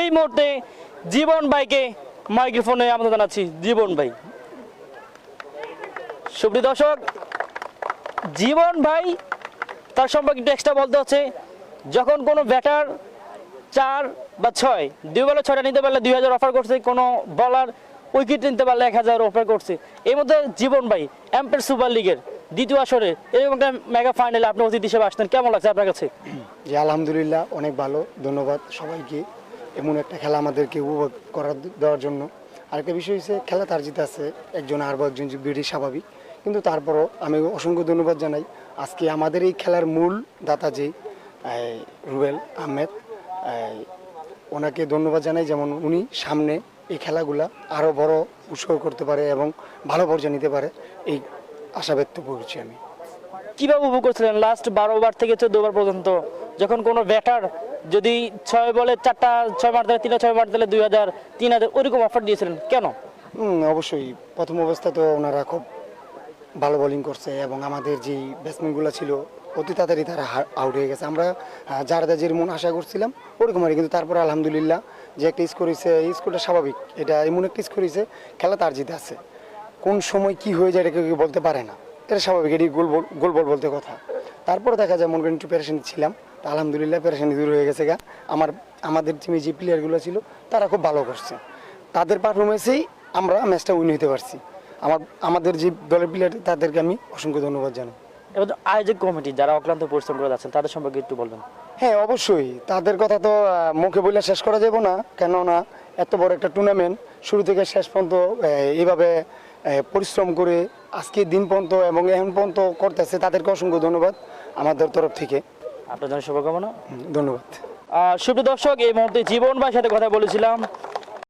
এই মুহূর্তে জীবন ভাইকে মাইক্রোফোনে আমাদের জানাচ্ছি। জীবন ভাই। সুপ্রিয় দর্শক, জীবন ভাই তার সম্পর্কে একটু এক্সট্রা বলতে হচ্ছে, যখন কোনো ব্যাটার চার বা ছয়, দুই বেলা ছয়টা নিতে পারলে দুই হাজার অফার করছে, কোনো বলার উইকেট নিতে পারলে এক হাজার অফার করছে। এর মধ্যে জীবন ভাই এম্পের সুপার লিগের দ্বিতীয় আসরে এরকম একটা মেগা ফাইনালে আপনি অতিথি হিসেবে আসতেন কেমন লাগছে আপনার কাছে? জি, আলহামদুলিল্লাহ, অনেক ভালো, ধন্যবাদ সবাইকে। এমন একটা খেলা আমাদেরকে উপভোগ করার দেওয়ার জন্য। আরেকটা বিষয় হচ্ছে খেলা তার জিতে আছে, একজন আর বা একজন জিতবে স্বাভাবিক। কিন্তু তারপরও আমি অসংখ্য ধন্যবাদ জানাই। আজকে আমাদের এই খেলার মূল দাতা যে রুবেল আহমেদ ওনাকে ধন্যবাদ জানাই যেমন উনি সামনে এই খেলাগুলা আরও বড় উৎসাহ করতে পারে এবং ভালো পর্যায়ে নিতে পারে। এই আশা ব্যক্ত করছি আমি। কীভাবে উপভোগ করছিলেন? লাস্ট বারো ওভার থেকে চোদ্দ ওভার পর্যন্ত, যখন কোনো ব্যাটার যদি ছয় বলে চারটা ছয় মার দিলে তিনটা ছয় মার দিলে দুই হাজার তিন হাজার ওইরকম অফার দিয়েছিলেন। কেন? অবশ্যই। প্রথম অবস্থা তো ওনারা খুব ভালো বোলিং করছে এবং আমাদের যে ব্যাটসম্যানগুলো ছিল অতি তাড়াতাড়ি তারা আউট হয়ে গেছে। আমরা আহ, যারা যেমন আশা করছিলাম ওরকম আর কিন্তু তারপর আলহামদুলিল্লাহ যে একটা স্কোর হয়েছে এই স্কোরটা স্বাভাবিক। এটা এমন একটা স্কোর হয়েছে খেলা তার জিতে আছে। কোন সময় কি হয়ে যায় এটা কেউ বলতে পারে না। এটা স্বাভাবিক। এটি গোল গোল বল বলতে কথা। তারপরে দেখা যায় মনে করেন একটু প্যারেশানি ছিলাম আলহামদুলিল্লাহ প্যারেশানি দূর হয়ে গেছে গা। আমার আমাদের টিমে যে প্লেয়ারগুলো ছিল তারা খুব ভালো করছে। তাদের পারফরমেন্সেই আমরা ম্যাচটা উইন হতে পারছি। আমার আমাদের যে দলের প্লেয়ার তাদেরকে আমি অসংখ্য ধন্যবাদ জানাই। এবার আয়োজক কমিটি যারা অক্লান্ত পরিশ্রম করে যাচ্ছেন তাদের সম্পর্কে একটু বলবেন। হ্যাঁ অবশ্যই। তাদের কথা তো মুখে বলে শেষ করা যাবে না। কেননা এত বড় একটা টুর্নামেন্ট শুরু থেকে শেষ পর্যন্ত এইভাবে পরিশ্রম করে আজকে দিন পর্যন্ত এবং এখন পর্যন্ত করতেছে তাদেরকে অসংখ্য ধন্যবাদ। আমাদের তরফ থেকে। আপনার জন্য শুভকামনা। ধন্যবাদ। সুপ্রিয় দর্শক এই মুহূর্তে জীবন ভাইয়ের সাথে কথা বলেছিলাম।